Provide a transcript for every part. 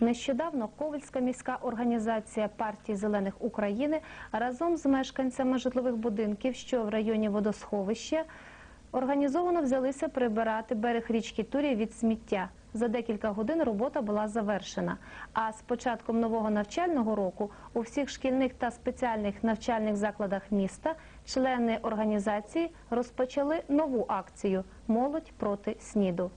Нещодавно Ковальська міська організація партії зелених України разом з мешканцями житлових будинків, що в районі водосховища, організовано взялися прибирати берег річки Турі від сміття. За декілька годин робота була завершена. А з початком нового навчального року у всіх шкільних та спеціальних навчальних закладах міста члени організації розпочали нову акцію Молодь проти сніду.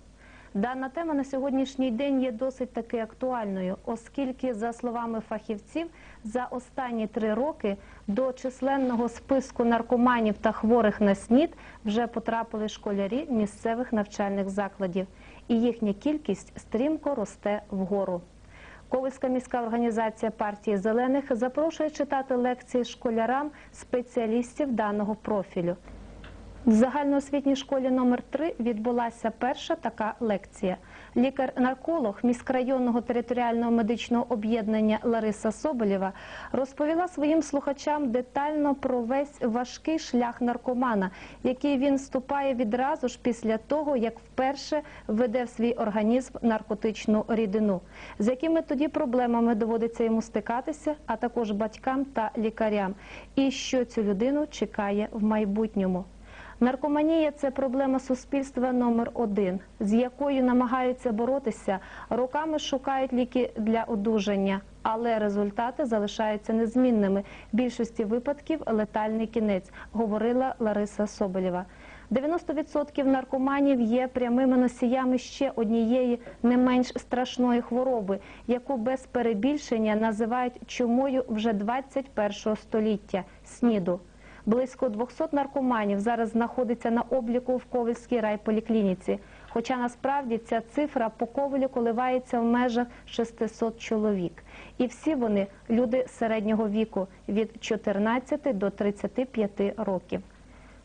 Дана тема на сьогоднішній день є досить таки актуальною, оскільки, за словами фахівців, за останні три роки до численного списку наркоманів та хворих на СНІД вже потрапили школярі місцевих навчальних закладів, і їхня кількість стрімко росте вгору. Ковальська міська організація партії зелених запрошує читати лекції школярам спеціалістів даного профілю. В загальноосвітній школі номер 3 відбулася перша така лекція. Лікар-нарколог міськрайонного територіального медичного об'єднання Лариса Соболєва розповіла своїм слухачам детально про весь важкий шлях наркомана, який він вступає відразу ж після того, як вперше введе в свій організм наркотичну рідину, з якими тоді проблемами доводиться йому стикатися, а також батькам та лікарям, і що цю людину чекає в майбутньому. Наркоманія це проблема суспільства номер один, з якою намагаються боротися, роками шукають ліки для одужання, але результати залишаються незмінними. В більшості випадків летальний кінець, говорила Лариса Соболєва. 90% наркоманів є прямими носіями ще однієї не менш страшної хвороби, яку без перебільшення називають чумою вже 21 століття СНІДу. Близько 200 наркоманів зараз знаходиться на обліку в Ковальській райполіклініці. Хоча насправді ця цифра по Ковелю коливається в межах 600 чоловік. І всі вони люди середнього віку від 14 до 35 років.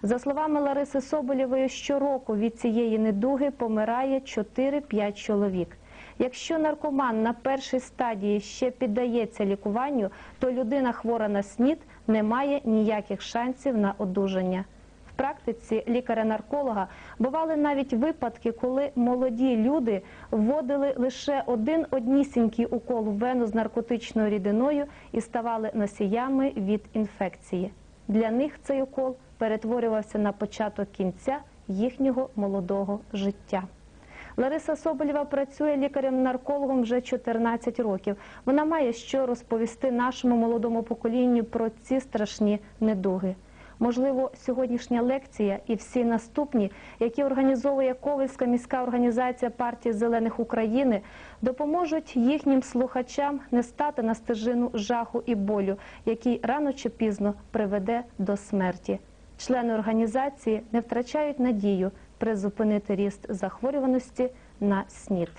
За словами Лариси Соболєвої, щороку від цієї недуги помирає 4-5 чоловік. Якщо наркоман на першій стадії ще піддається лікуванню, то людина хвора на СНІД не має ніяких шансів на одужання. В практиці лікаря-нарколога бували навіть випадки, коли молоді люди вводили лише один однісінький укол в вену з наркотичною рідиною і ставали носіями від інфекції. Для них цей укол перетворювався на початок кінця їхнього молодого життя. Лариса Соболєва працює лікарем-наркологом вже 14 років. Вона має що розповісти нашому молодому поколінню про ці страшні недуги. Можливо, сьогоднішня лекція і всі наступні, які організовує Ковальська міська організація партії зелених України, допоможуть їхнім слухачам не стати на стежину жаху і болю, який рано чи пізно приведе до смерті. Члени організації не втрачають надію призупинити ріст захворюваності на СНІД.